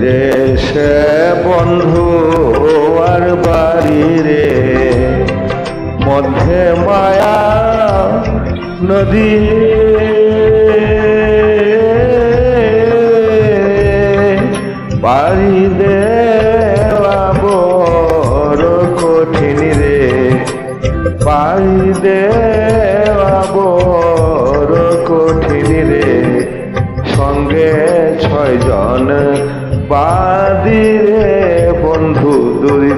যে দেশে বন্ধু আর বাড়ি রে। মধ্যে মায়া নদী। বাড়ি বড় কঠিন রে। বাড়ি কঠিন রে। সঙ্গে বাদি রে বন্ধু দুর্বি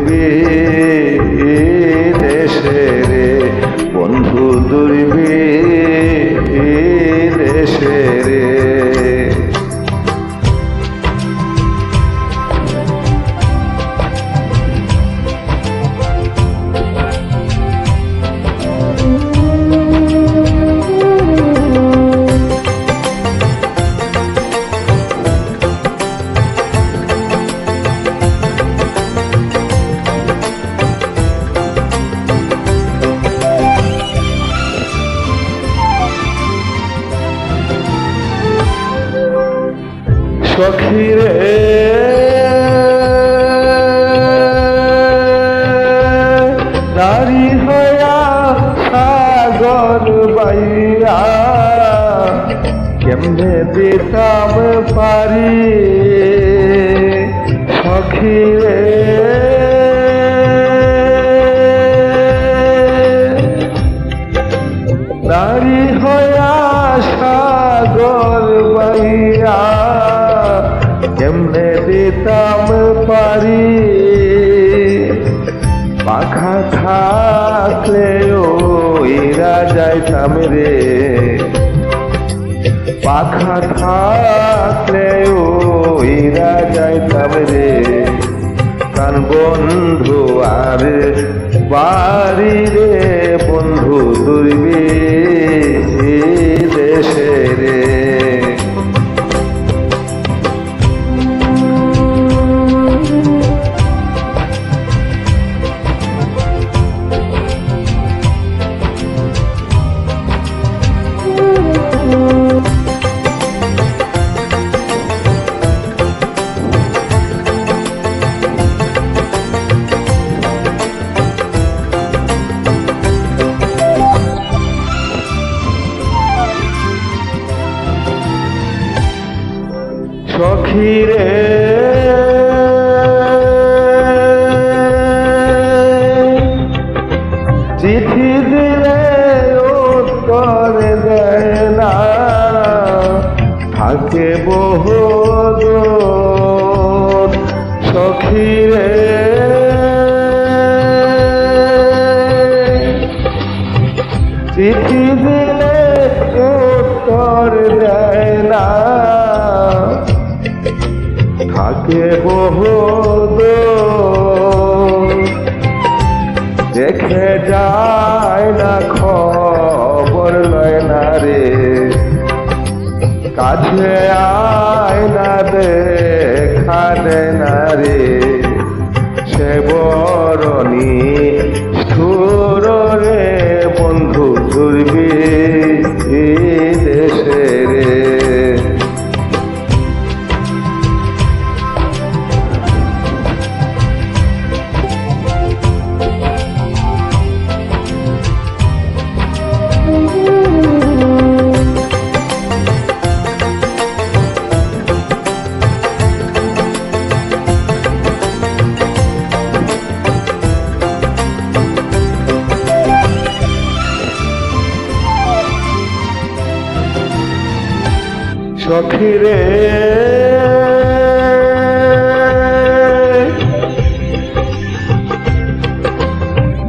কেমনে দিতাম পারি। সখীরে নারী হয়া সাগর বাইয়া কেমনে দিতাম পারি? পাখা থাকলে ওইরা যাইতাম রে। পাখা থাকলে ওইরা যাইতাম রে কান বন্ধু আর বাড়ি রে বন্ধু দুর্বি চিঠি দিলে উত্তর দেয় না। থাকে বহু দেখে যায় না, খবর লয় না রে। কাছে আয় না, দেখা দেয় না রে। সখীরে।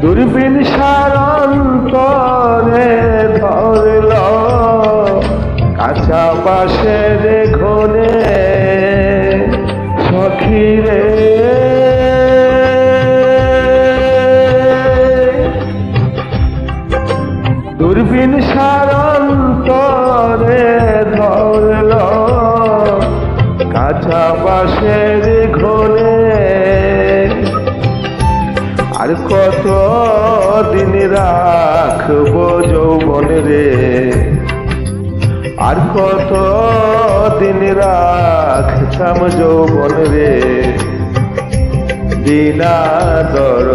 দূরবীন করে ধরল কাঁচা বাসের বাসের ঘনে আর কত দিন রাখব যৌবন রে? আর কত দিন রাখতাম যৌবন রে? বিনা দর